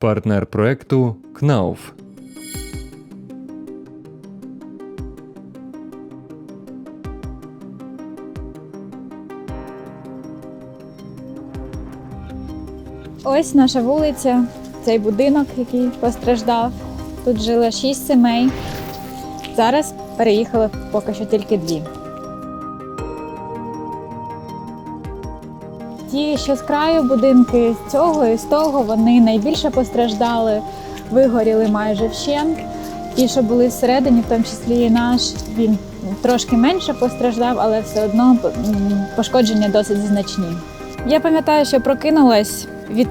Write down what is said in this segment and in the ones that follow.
партнер проекту КНАУФ. Ось наша вулиця, цей будинок, який постраждав. Тут жило шість сімей. Зараз переїхали поки що тільки дві. Ті, що з краю будинки, з цього і з того, вони найбільше постраждали, вигоріли майже вщент. Ті, що були всередині, в тому числі і наш, він трошки менше постраждав, але все одно пошкодження досить значні. Я пам'ятаю, що прокинулась від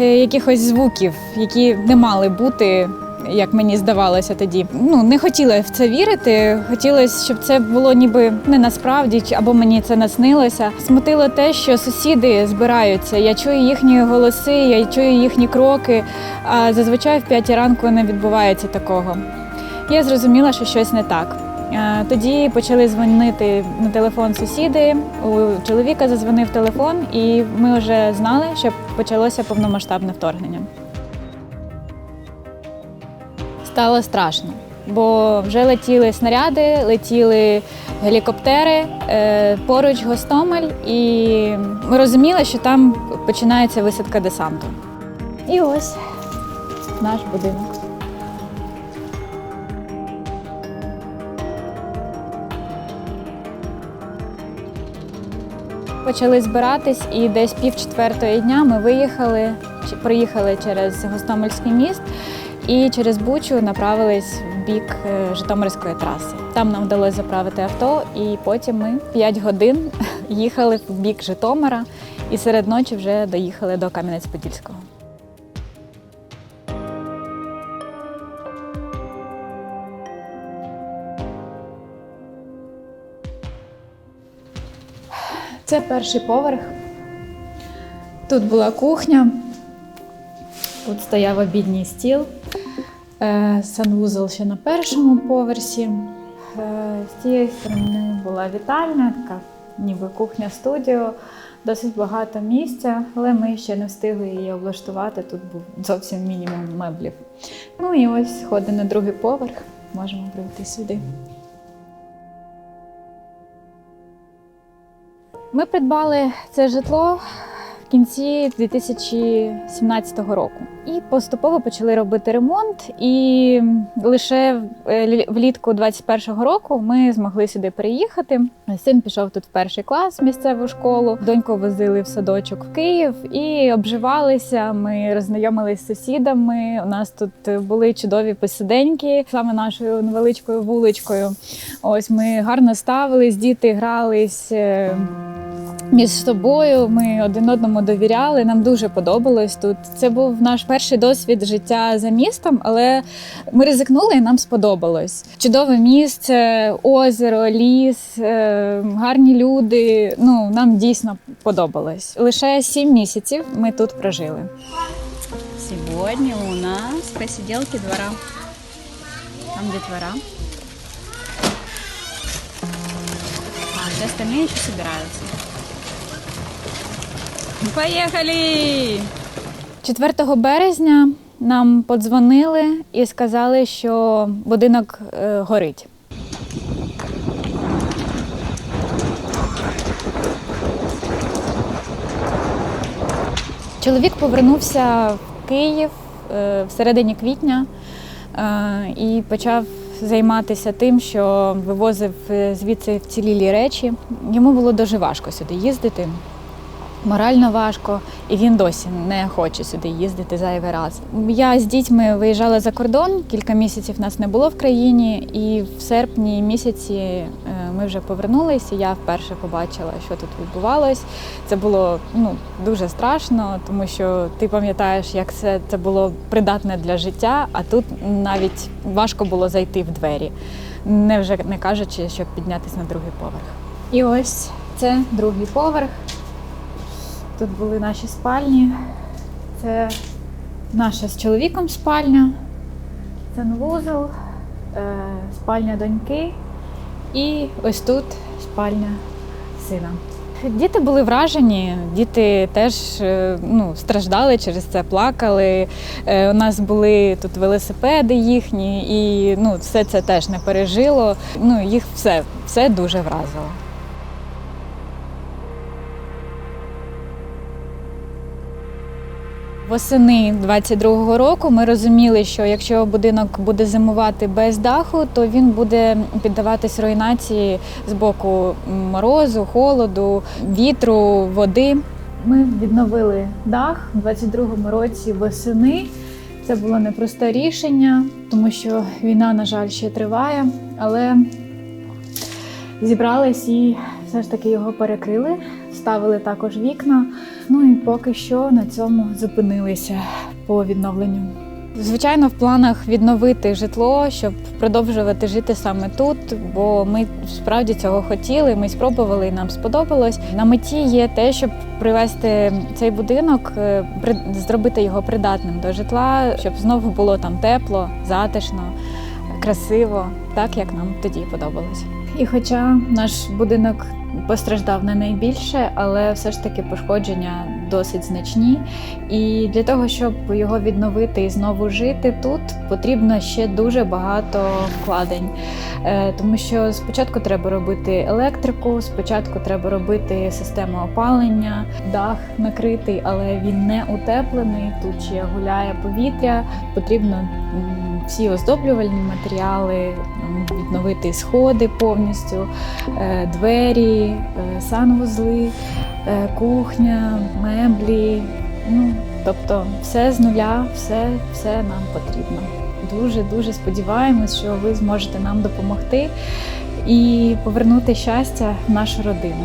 е, якихось звуків, які не мали бути, як мені здавалося тоді. Ну не хотіла в це вірити. Хотілося, щоб це було ніби не насправді, або мені це наснилося. Смутило те, що сусіди збираються. Я чую їхні голоси, я чую їхні кроки. А зазвичай в п'ятій ранку не відбувається такого. Я зрозуміла, що щось не так. Тоді почали дзвонити на телефон сусіди. У чоловіка зазвонив телефон, і ми вже знали, що почалося повномасштабне вторгнення. Стало страшно, бо вже летіли снаряди, летіли гелікоптери, е, поруч Гостомель, і ми розуміли, що там починається висадка десанту. І ось наш будинок. Почали збиратись, і десь пів четвертої дня ми виїхали, проїхали через Гостомельський міст і через Бучу направились в бік е, Житомирської траси. Там нам вдалося заправити авто, і потім ми 5 годин їхали в бік Житомира і серед ночі вже доїхали до Кам'янець-Подільського. Це перший поверх. Тут була кухня, тут стояв обідній стіл, санвузол ще на першому поверсі. Е, З цієї сторони була вітальня, така ніби кухня-студіо, досить багато місця, але ми ще не встигли її облаштувати. Тут був зовсім мінімум меблів. Ну і ось сходи на другий поверх. Можемо прийти сюди. Ми придбали це житло в кінці 2017 року і поступово почали робити ремонт. І лише е, лі- влітку 2021 року ми змогли сюди переїхати. Син пішов тут в перший клас в місцеву школу. Доньку возили в садочок в Київ і обживалися. Ми роззнайомились з сусідами. У нас тут були чудові посиденьки саме нашою невеличкою вуличкою. Ось ми гарно ставились, діти грались. Між собою. Ми один одному довіряли. Нам дуже подобалось тут. Це був наш перший досвід життя за містом, але ми ризикнули і нам сподобалось. Чудове місце, озеро, ліс, е, гарні люди. Ну нам дійсно подобалось. Лише сім місяців ми тут прожили. Сегодня у нас посиделки двора. Там детвора. А все остальные еще собираются. Поехали! 4 березня нам подзвонили і сказали, що будинок е, горить. Чоловік повернувся в Київ е, в середині квітня е, і почав займатися тим, що вивозив звідси вцілілі речі. Йому було дуже важко сюди їздити морально важко, і він досі не хоче сюди їздити зайвий раз. Я з дітьми виїжджала за кордон, кілька місяців нас не було в країні, і в серпні місяці е, ми вже повернулися. Я вперше побачила, що тут відбувалось. Це було ну дуже страшно, тому що ти пам'ятаєш, як це, це було придатне для життя, а тут навіть важко було зайти в двері, не вже не кажучи, щоб піднятися на другий поверх. І ось це другий поверх. Тут були наші спальні. Це наша з чоловіком спальня, санвузол, е, спальня доньки і ось тут спальня сина. Діти були вражені, діти теж е, ну, страждали через це, плакали. Е, У нас були тут велосипеди їхні, і ну, все це теж не пережило. Ну, їх все, все дуже вразило. Восени 22-го року ми розуміли, що якщо будинок буде зимувати без даху, то він буде піддаватись руйнації з боку морозу, холоду, вітру, води. Ми відновили дах у 22-му році восени. Це було непросте рішення, тому що війна, на жаль, ще триває, але зібрались і все ж таки його перекрили, вставили також вікна. Ну і поки що на цьому зупинилися по відновленню. Звичайно, в планах відновити житло, щоб продовжувати жити саме тут, бо ми справді цього хотіли. Ми спробували і нам сподобалось. На меті є те, щоб привести цей будинок, е, зробити його придатним до житла, щоб знову було там тепло, затишно, красиво, так як нам тоді подобалось. І хоча наш будинок постраждав не найбільше, але все ж таки пошкодження досить значні. І для того, щоб його відновити і знову жити тут, потрібно ще дуже багато вкладень. Е, Тому що спочатку треба робити електрику, спочатку треба робити систему опалення, дах накритий, але він не утеплений. Тут ще гуляє повітря. Потрібно всі оздоблювальні матеріали, відновити сходи повністю, е, двері, е, санвузли, е, кухня, меблі. Ну, тобто, все з нуля, все, все нам потрібно. Дуже дуже сподіваємось, що ви зможете нам допомогти і повернути щастя в нашу родину.